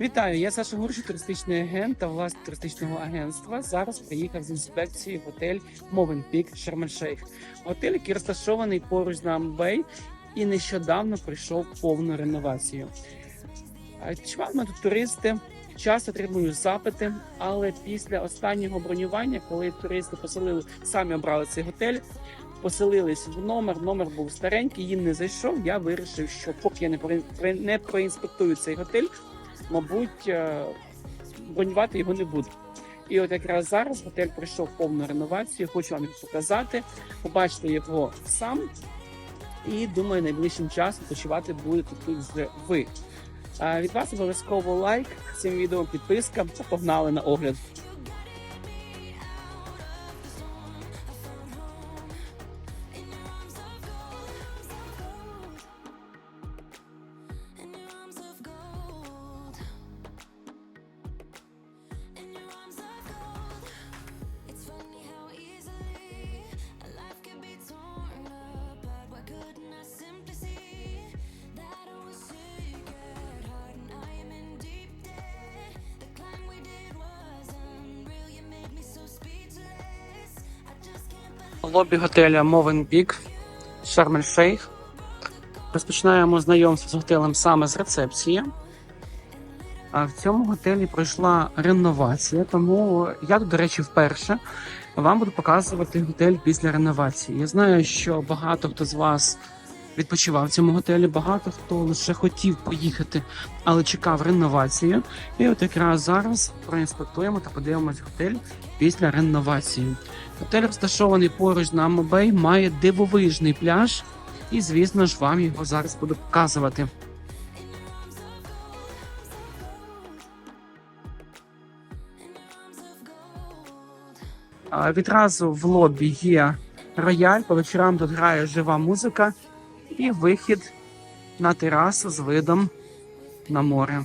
Вітаю, я Саша Гурші, туристичний агент та власник туристичного агентства. Зараз приїхав з інспекції готель Мовен Пік Шарм-Ель-Шейх. Готель, який розташований поруч з Намбей і нещодавно пройшов повну реновацію. А тут туристи, часто отримую запити, але після останнього бронювання, коли туристи поселили, самі обрали цей готель, поселились в номер. Номер був старенький, їм не зайшов. Я вирішив, що поки я не проінспектую цей готель, мабуть, е, бронювати його не буду. І от якраз зараз готель пройшов повну реновацію. Хочу вам його показати, побачити його сам. І думаю, найближчим часом почувати будете тут вже ви. Від вас обов'язково лайк цим відео, підписка погнали на огляд. Believe. лобі готеля Мовен Пік Шарм-Ель-Шейх. Розпочинаємо знайомство з готелем саме з рецепції. А в цьому готелі пройшла реновація, тому я до речі, вперше вам буду показувати готель після реновації. Я знаю, що багато хто з вас відпочивав в цьому готелі, багато хто лише хотів поїхати, але чекав реновацію. І от якраз зараз проінспектуємо та подивимось готель після реновації. Готель розташований поруч на Амобей, має дивовижний пляж, і звісно ж вам його зараз буду показувати. Відразу в лобі є рояль. По вечорам тут грає жива музика і вихід на терасу з видом на море.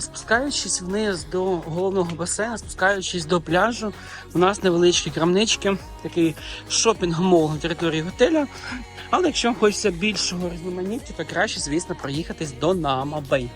Спускаючись вниз до головного басейну, спускаючись до пляжу, у нас невеличкі крамнички, такий шопінг-мол на території готеля. Але якщо вам хочеться більшого різноманіття, то краще, звісно, проїхатись до Нама Бей.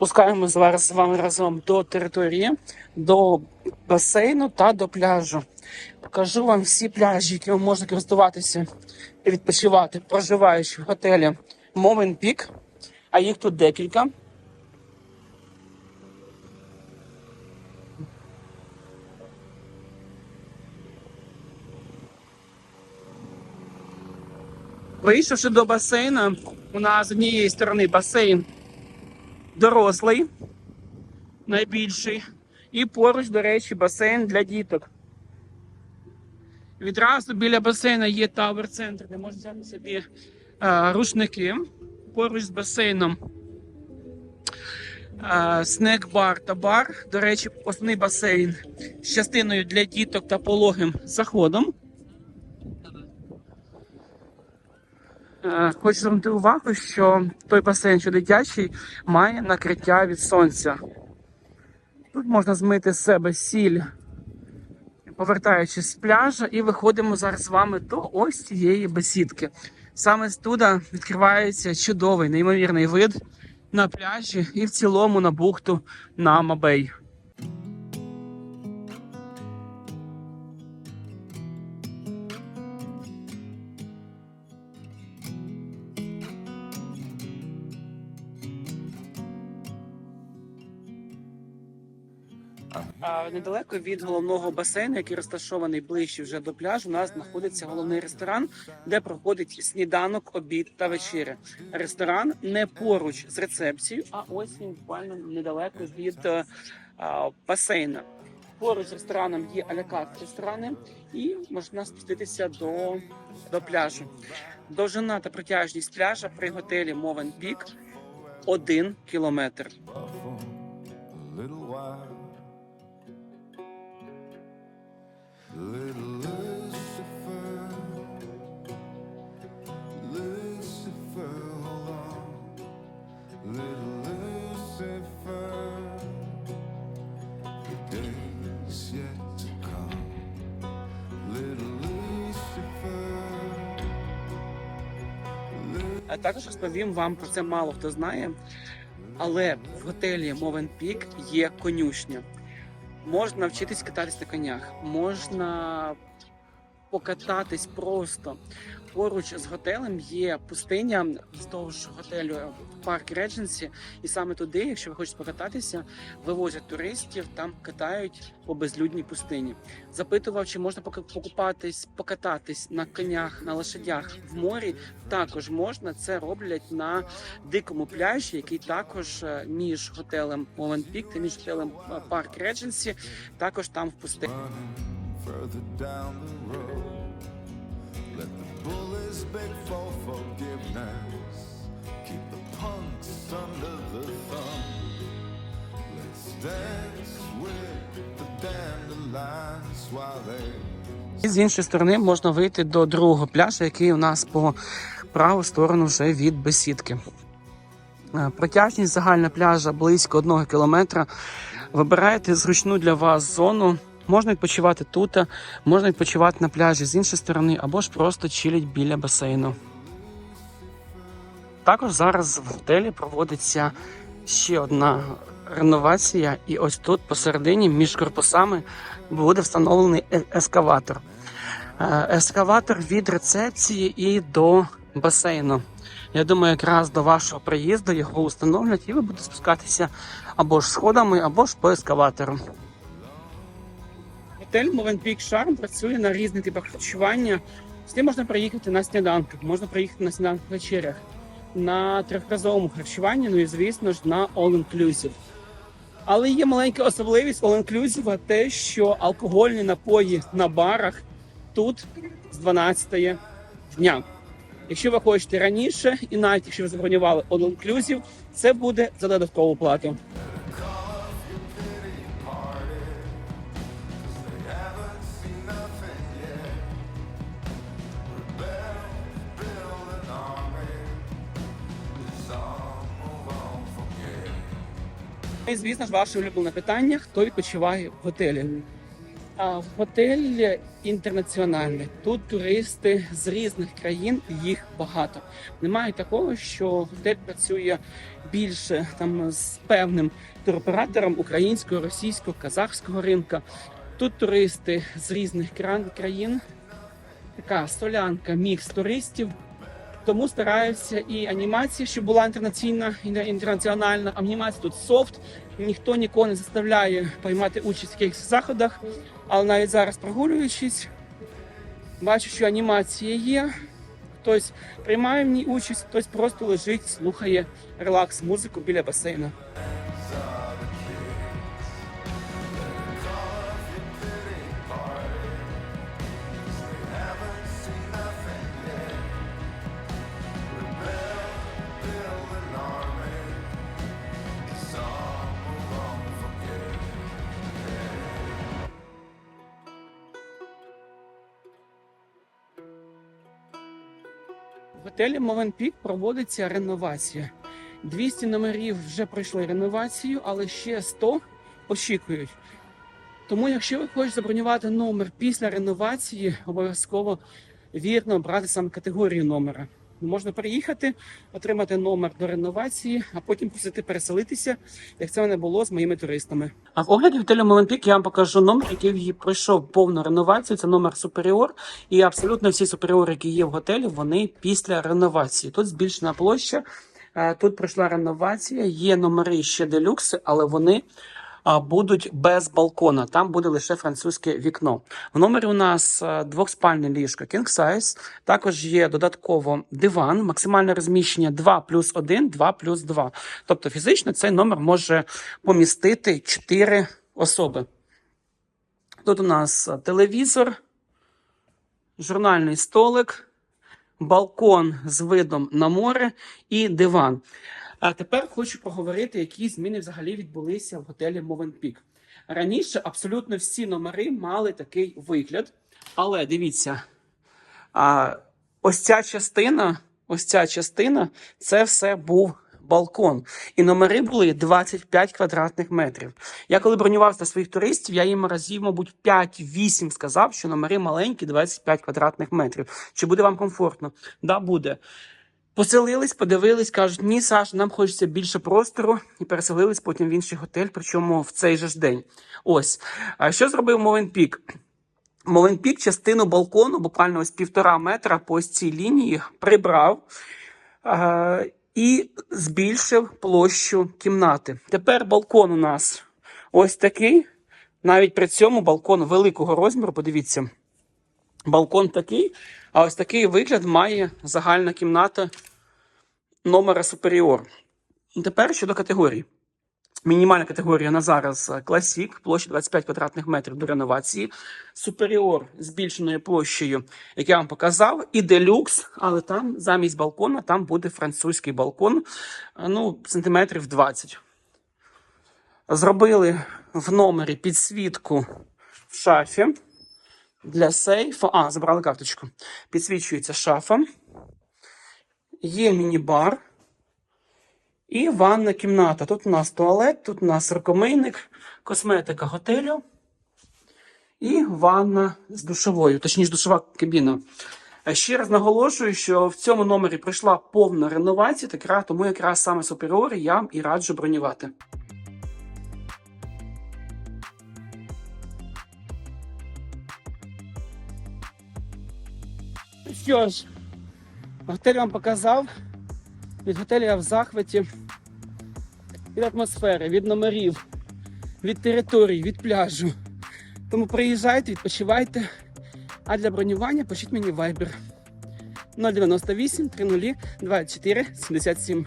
Пускаємо зараз з вами разом до території, до басейну та до пляжу. Покажу вам всі пляжі, якими можна користуватися і відпочивати, проживаючи в готелі Moment Peak, а їх тут декілька. Вийшовши до басейну, у нас з однієї сторони басейн дорослий, найбільший, і поруч, до речі, басейн для діток. Відразу біля басейну є тавер-центр, де можна взяти собі е, рушники поруч з басейном. Е, снек-бар та бар. До речі, основний басейн з частиною для діток та пологим заходом. Хочу звернути увагу, що той басейн, що дитячий, має накриття від сонця. Тут можна змити з себе сіль, повертаючись з пляжа, і виходимо зараз з вами до ось цієї бесідки. Саме студа відкривається чудовий, неймовірний вид на пляжі і в цілому на бухту на Мабей. Недалеко від головного басейну, який розташований ближче вже до пляжу, у нас знаходиться головний ресторан, де проходить сніданок, обід та вечеря. Ресторан не поруч з рецепцією, а ось він буквально недалеко від е, басейна. Поруч з рестораном є алякарт ресторани, і можна спуститися до, до пляжу. Довжина та протяжність пляжа при готелі Мовен Пік один кілометр. The day's yet to come. Little Lucifer. А також розповім вам про це мало хто знає. Але в готелі Мовен Пік є конюшня. Можна навчитись кататись на конях, можна покататись просто. Поруч з готелем є пустиня вздовж готелю Парк Редженсі, і саме туди, якщо ви хочете покататися, вивозять туристів, там катають по безлюдній пустині. Запитував, чи можна покупатись, покататись на конях, на лошадях в морі. Також можна це роблять на дикому пляжі, який також е, між готелем Моленпік та між готелем е, Парк Редженсі, також там в пустині. Further down the road. Let the bullies beg for forgiveness. Keep the punks under the thumb. Let's dance with the dandelions while they І з іншої сторони можна вийти до другого пляжу, який у нас по праву сторону вже від бесідки. Е, Протяжність загальна пляжа близько одного кілометра. Вибираєте зручну для вас зону. Можна відпочивати тут, можна відпочивати на пляжі з іншої сторони, або ж просто чилять біля басейну. Також зараз в готелі проводиться ще одна реновація, і ось тут посередині між корпусами буде встановлений е- ескаватор. Е, Ескаватор від рецепції і до басейну. Я думаю, якраз до вашого приїзду його установлять, і ви будете спускатися або ж сходами, або ж по ескаватору. Готель Movenpeak Charm працює на різних типах харчування. Ним можна приїхати на сніданках, можна приїхати на сніданках вечерях, на трьохразовому харчуванні, ну і звісно ж на all-inclusive. Але є маленька особливість all-inclusive, те, що алкогольні напої на барах тут з 12 дня. Якщо ви хочете раніше, і навіть якщо ви забронювали all-inclusive, це буде за додаткову плату. І, звісно ж, ваше улюблене питання: хто відпочиває в готелі? А в готелі інтернаціональний. Тут туристи з різних країн, їх багато. Немає такого, що готель працює більше там з певним туроператором українського, російського, казахського ринка. Тут туристи з різних країн. Така солянка, мікс туристів. Тому стараються і анімація, щоб була інтернаційна і інтернаціональна. Анімація тут софт. Ніхто нікого не заставляє приймати участь в якихось заходах. Але навіть зараз прогулюючись, бачу, що анімація є. Хтось приймає в ній участь, хтось просто лежить, слухає релакс музику біля басейну. Готелі Мовенпік проводиться реновація. 200 номерів вже пройшли реновацію, але ще 100 очікують. Тому, якщо ви хочете забронювати номер після реновації, обов'язково вірно брати саме категорію номера. Можна приїхати, отримати номер до реновації, а потім просити переселитися, як це в мене було з моїми туристами. А в огляді готелю Моленпік я вам покажу номер, який пройшов повну реновацію. Це номер Суперіор. І абсолютно всі суперіори, які є в готелі, вони після реновації. Тут збільшена площа, е, тут пройшла реновація. Є номери ще делюкси, але вони будуть без балкона. Там буде лише французьке вікно. В номері у нас е, двохспальне ліжко King Size. Також є додатково диван, максимальне розміщення 2 плюс 1, 2 плюс 2. Тобто фізично цей номер може помістити 4 особи. Тут у нас е, телевізор, журнальний столик, балкон з видом на море і диван. А тепер хочу поговорити, які зміни взагалі відбулися в готелі Movenpeak. Раніше абсолютно всі номери мали такий вигляд, але дивіться, а, ось ця частина, ось ця частина, це все був балкон. І номери були 25 квадратних метрів. Я коли бронював для своїх туристів, я їм разів, мабуть, 5-8 сказав, що номери маленькі, 25 квадратних метрів. Чи буде вам комфортно? Да, буде. Поселились, подивились, кажуть, ні, Саш, нам хочеться більше простору, і переселились потім в інший готель, причому в цей же ж день. Ось. А що зробив Мовенпік? Мовенпік частину балкону, буквально ось півтора метра по ось цій лінії, прибрав е- і збільшив площу кімнати. Тепер балкон у нас ось такий. Навіть при цьому балкон великого розміру, подивіться, балкон такий, а ось такий вигляд має загальна кімната номера Superior. Тепер щодо категорій. Мінімальна категорія на зараз е, Classic, площа 25 квадратних метрів до реновації. Superior збільшеною площею, як я вам показав, і Deluxe, але там замість балкона там буде французький балкон, е, ну, сантиметрів 20. Зробили в номері підсвітку в шафі для сейфу. А, забрали карточку. Підсвічується шафа. Є міні-бар. І ванна кімната. Тут у нас туалет, тут у нас рукомийник, косметика готелю і ванна з душовою, точніше, душова кабіна. Е, Ще раз наголошую, що в цьому номері пройшла повна реновація, так тому якраз саме Superior я і раджу бронювати. Що готель вам показав. Від готелю я в захваті. Від атмосфери, від номерів, від територій, від пляжу. Тому приїжджайте, відпочивайте. А для бронювання пишіть мені Viber 098 30 24 77.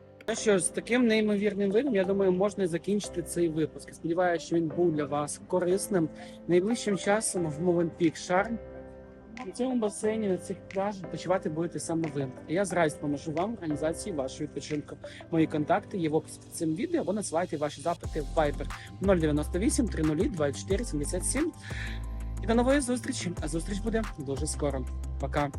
Що з таким неймовірним видом, я думаю, можна закінчити цей випуск. Сподіваюся, що він був для вас корисним. Найближчим часом в Movenpeak Шарм. На цьому басейні, на цих пляжах відпочивати будете саме ви. Я з радістю поможу вам в організації вашого відпочинку. Мої контакти є в описі під цим відео або надсилайте ваші запити в Viber 098 30 24 77. І до нової зустрічі. А зустріч буде дуже скоро. Пока.